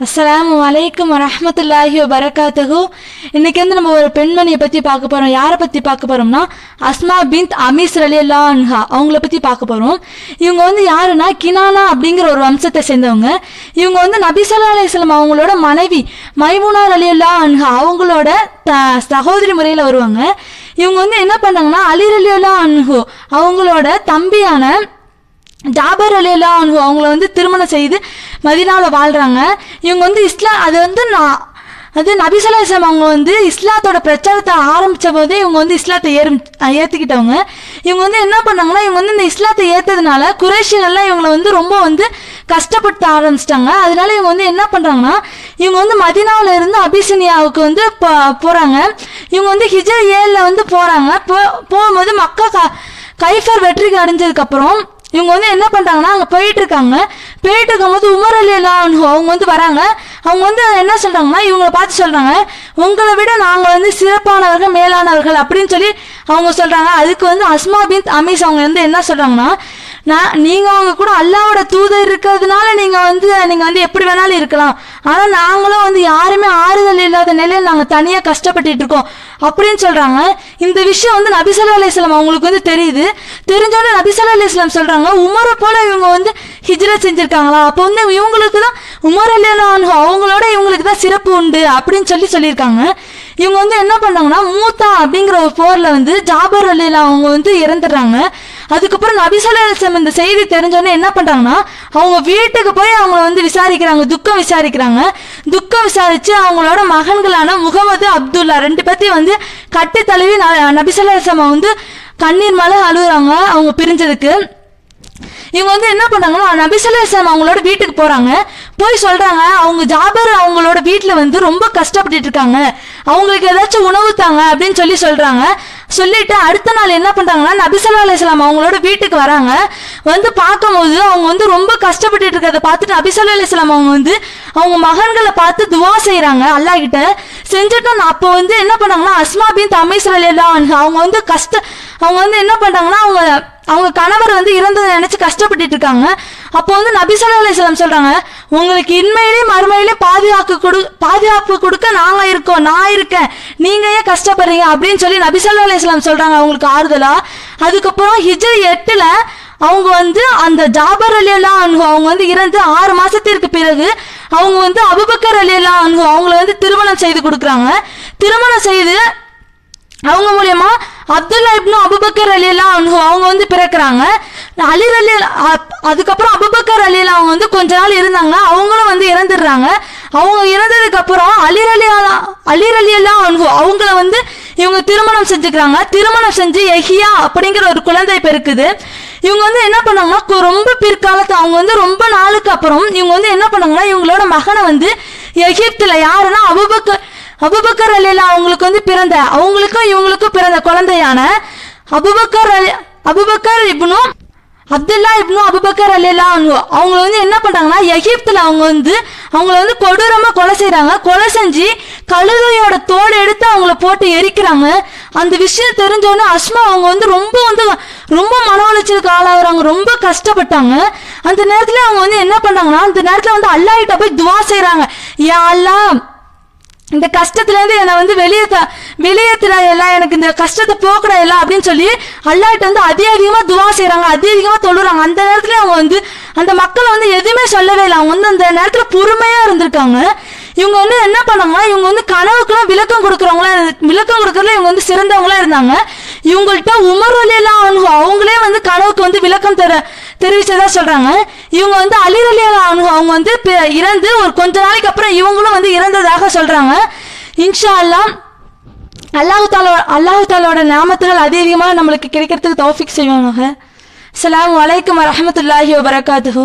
அஸ்லாம் வலைக்கம் வரஹ்மத்துல்லாஹி வரகாத்தகு இன்னைக்கு வந்து நம்ம ஒரு பெண்மணியை பற்றி பார்க்க போகிறோம் யாரை பற்றி பார்க்க போகிறோம்னா அஸ்மா பிந்த் அமீஸ் ரலியல்லா அன்ஹா அவங்கள பற்றி பார்க்க போகிறோம் இவங்க வந்து யாருன்னா கினானா அப்படிங்கிற ஒரு வம்சத்தை சேர்ந்தவங்க. இவங்க வந்து நபிசல்லா அலிஸ்லாம் அவங்களோட மனைவி மைமுனா ரலியல்லா அன்ஹா அவங்களோட த சகோதரி முறையில் வருவாங்க. இவங்க வந்து என்ன பண்ணாங்கன்னா அலி ரலியல்லா அன்ஹு அவங்களோட தம்பியான ஜாபர் அலியல்லா அவங்கள வந்து திருமணம் செய்து மதினாவில் வாழ்கிறாங்க இவங்க வந்து இஸ்லாம் அது வந்து நான் அது நபிசலாசம் அவங்க வந்து இஸ்லாத்தோட பிரச்சாரத்தை ஆரம்பித்த போதே இவங்க வந்து இஸ்லாத்தை ஏறு ஏற்றுக்கிட்டவங்க இவங்க வந்து என்ன பண்ணாங்கன்னா இவங்க வந்து இந்த இஸ்லாத்தை ஏற்றதுனால குறைஷிகள்லாம் இவங்களை வந்து ரொம்ப வந்து கஷ்டப்படுத்த ஆரம்பிச்சிட்டாங்க. அதனால இவங்க வந்து என்ன பண்ணுறாங்கன்னா இவங்க வந்து மதினாவில் இருந்து அபிசினியாவுக்கு வந்து போகிறாங்க இவங்க வந்து ஹிஜர் ஏழில் வந்து போகிறாங்க போ போகும்போது மக்கள் க கைஃபர் வெற்றிக்கு அடைஞ்சதுக்கப்புறம் இவங்க வந்து என்ன பண்ணுறாங்கன்னா அங்கே போயிட்டு இருக்காங்க போயிட்டு இருக்கும்போது உமர் அலி அல்லாஹ் அவங்க வந்து வராங்க. அவங்க வந்து என்ன சொல்கிறாங்கன்னா இவங்களை பார்த்து சொல்கிறாங்க உங்களை விட நாங்கள் வந்து சிறப்பானவர்கள் மேலானவர்கள் அப்படின்னு சொல்லி அவங்க சொல்கிறாங்க அதுக்கு வந்து அஸ்மா பின் அமீஸ் அவங்க வந்து என்ன சொல்கிறாங்கன்னா நான் நீங்கள் அவங்க கூட அல்லாவோட தூதர் இருக்கிறதுனால நீங்கள் வந்து நீங்கள் வந்து எப்படி வேணாலும் இருக்கலாம். ஆனால் நாங்களும் வந்து யாருமே ஆறுதல் இல்லாத நிலையில் நாங்கள் தனியாக கஷ்டப்பட்டுட்டு இருக்கோம். அப்படின்னு சொல்கிறாங்க இந்த விஷயம் வந்து நபிசல்லா அலிஸ்லாம் அவங்களுக்கு வந்து தெரியுது. தெரிஞ்சோட நபிசல்லா அலிஸ்லாம் சொல்கிறாங்க உமரை போல இவங்க வந்து ஹிஜ்ரத் செஞ்சுருக்காங்களா? அப்போ வந்து இவங்களுக்கு தான் உமர் அலியலான் அவங்களோட இவங்களுக்கு தான் சிறப்பு உண்டு அப்படின்னு சொல்லி சொல்லியிருக்காங்க. இவங்க வந்து என்ன பண்ணாங்கன்னா மூத்தா அப்படிங்கிற ஒரு போரில் வந்து ஜாபர் அலிலா அவங்க வந்து இறந்துடுறாங்க. அதுக்கப்புறம் நபிசல்லாசம் இந்த செய்தி தெரிஞ்சோடனே என்ன பண்ணுறாங்கன்னா அவங்க வீட்டுக்கு போய் அவங்கள வந்து விசாரிக்கிறாங்க துக்கம் விசாரிக்கிறாங்க. துக்கம் விசாரித்து அவங்களோட மகன்களான முகமது அப்துல்லா ரெண்டு பேர்த்தையும் வந்து கட்டி தழுவி நபிசல்லாசம் வந்து கண்ணீர் மலை அழுகுறாங்க அவங்க பிரிஞ்சதுக்கு. இவங்க வந்து என்ன பண்ணாங்கன்னா நபிசல்லாசம் அவங்களோட வீட்டுக்கு போறாங்க. போய் சொல்றாங்க அவங்க ஜாபர் அவங்களோட வீட்டில் வந்து ரொம்ப கஷ்டப்பட்டு இருக்காங்க. அவங்களுக்கு ஏதாச்சும் உணவு தாங்க அப்படின்னு சொல்லி சொல்றாங்க. சொல்லிட்டு அடுத்த நாள் என்ன பண்றாங்கன்னா நபிசல்லா அலிஸ்லாம் அவங்களோட வீட்டுக்கு வராங்க. வந்து பார்க்கும்போது அவங்க வந்து ரொம்ப கஷ்டப்பட்டு இருக்கிறத பார்த்துட்டு நபிசல்லா அலிஸ்லாம் அவங்க வந்து அவங்க மகன்களை பார்த்து துவா செய்கிறாங்க அல்லாஹ் கிட்ட செஞ்சுட்டு நான் அப்போ வந்து என்ன பண்ணாங்கன்னா அஸ்மா பின் தமீஸ் எல்லாம் அவங்க வந்து கஷ்ட அவங்க வந்து என்ன பண்றாங்கன்னா அவங்க அவங்க கணவர் வந்து இறந்ததை நினைச்சு கஷ்டப்பட்டுட்டு இருக்காங்க. அப்போ வந்து நபிசல்லா அலிஸ்லாம் சொல்றாங்க உங்களுக்கு இன்மையிலே மறுமையிலே பாதுகாப்பு கொடு பாதுகாப்பு கொடுக்க நாங்க இருக்கோம் நான் இருக்கேன். நீங்க ஏன் கஷ்டப்படுறீங்க? அப்படின்னு சொல்லி நபிசல்லா அலிஸ்லாம் சொல்றாங்க அவங்களுக்கு ஆறுதலா. அதுக்கப்புறம் ஹிஜர் எட்டுல அவங்க வந்து அந்த ஜாபர் அலி எல்லாம் அவங்க வந்து இறந்து ஆறு மாசத்திற்கு பிறகு அவங்க வந்து அபுபக்கர் அலி எல்லாம் அவங்கள வந்து திருமணம் செய்து கொடுக்குறாங்க. திருமணம் செய்து அவங்க மூலியமா அப்துல்லா இப்னு அபுபக்கர் அலி எல்லாம் அவங்க வந்து பிறக்கிறாங்க. அலி அலி அதுக்கப்புறம் அபுபக்கர் அலியில் அவங்க வந்து கொஞ்ச நாள் இருந்தாங்க அவங்களும் வந்து இறந்துடுறாங்க. அவங்க இறந்ததுக்கப்புறம் அலி அலி அலி அலி எல்லாம் அவங்கள வந்து இவங்க திருமணம் செஞ்சுக்கிறாங்க. திருமணம் செஞ்சு எஹியா அப்படிங்கிற ஒரு குழந்தை பிறக்குது இவங்க வந்து என்ன பண்ணாங்கன்னா ரொம்ப பிற்காலத்து அவங்க வந்து ரொம்ப நாளுக்கு அப்புறம் இவங்க வந்து என்ன பண்ணாங்கன்னா இவங்களோட மகனை வந்து எகிப்தில் யாருன்னா அபுபக்கர் அபுபக்கர் அலிலா அவங்களுக்கு வந்து பிறந்த அவங்களுக்கும் இவங்களுக்கும் பிறந்த குழந்தையான அபுபக்கர் அலி அபுபக்கர் இப்னும் அப்துல்லா இப்னு அபுபக்கர் அலிலா அவங்க வந்து என்ன பண்ணுறாங்கன்னா எகிப்தில் அவங்க வந்து அவங்கள வந்து கொடூரமாக கொலை செய்கிறாங்க கொலை செஞ்சு கழுதையோட தோல் எடுத்து அவங்கள போட்டு எரிக்கிறாங்க. அந்த விஷயம் தெரிஞ்சோன்னே அஸ்மா அவங்க வந்து ரொம்ப வந்து ரொம்ப மன உளைச்சலுக்கு ஆளாகிறாங்க. ரொம்ப கஷ்டப்பட்டாங்க. அந்த நேரத்தில் அவங்க வந்து என்ன பண்ணாங்கன்னா அந்த நேரத்தில் வந்து அல்லாஹிட்ட போய் துவா செய்கிறாங்க யா அல்லாஹ் இந்த கஷ்டத்துலேருந்து என்னை வந்து வெளியே த வெளியேற்றுறா எல்லாம் எனக்கு இந்த கஷ்டத்தை போக்குறா எல்லாம் அப்படின்னு சொல்லி அல்லாட்ட வந்து அதி அதிகமாக துவா செய்கிறாங்க அதி அதிகமாக தொழுறாங்க. அந்த நேரத்துல அவங்க வந்து அந்த மக்களை வந்து எதுவுமே சொல்லவே இல்லை. அவங்க வந்து அந்த நேரத்தில் பொறுமையாக இருந்திருக்காங்க. இவங்க வந்து என்ன பண்ணாங்கன்னா இவங்க வந்து கனவுக்குலாம் விளக்கம் கொடுக்குறவங்களா விளக்கம் கொடுக்குறதுல இவங்க வந்து சிறந்தவங்களா இருந்தாங்க. இவங்கள்ட்ட உமர் அலியெல்லாம் அவங்க அவங்களே வந்து கனவுக்கு வந்து விளக்கம் தர தெரிவிச்சதா சொல்றாங்க. இவங்க வந்து அலிர் அவங்க வந்து இறந்து ஒரு கொஞ்ச நாளைக்கு அப்புறம் இவங்களும் வந்து இறந்ததாக சொல்றாங்க. இன்ஷா அல்லாஹ் அல்லாஹு தாலோ அல்லாஹு தாலோட நாமத்துகள் அதிகமாக நம்மளுக்கு கிடைக்கிறதுக்கு தௌஃபிக் செய்வாங்க. அஸ்ஸலாமு வலைக்கம் வரமத்துல்லாஹி வபரகாத்துஹு.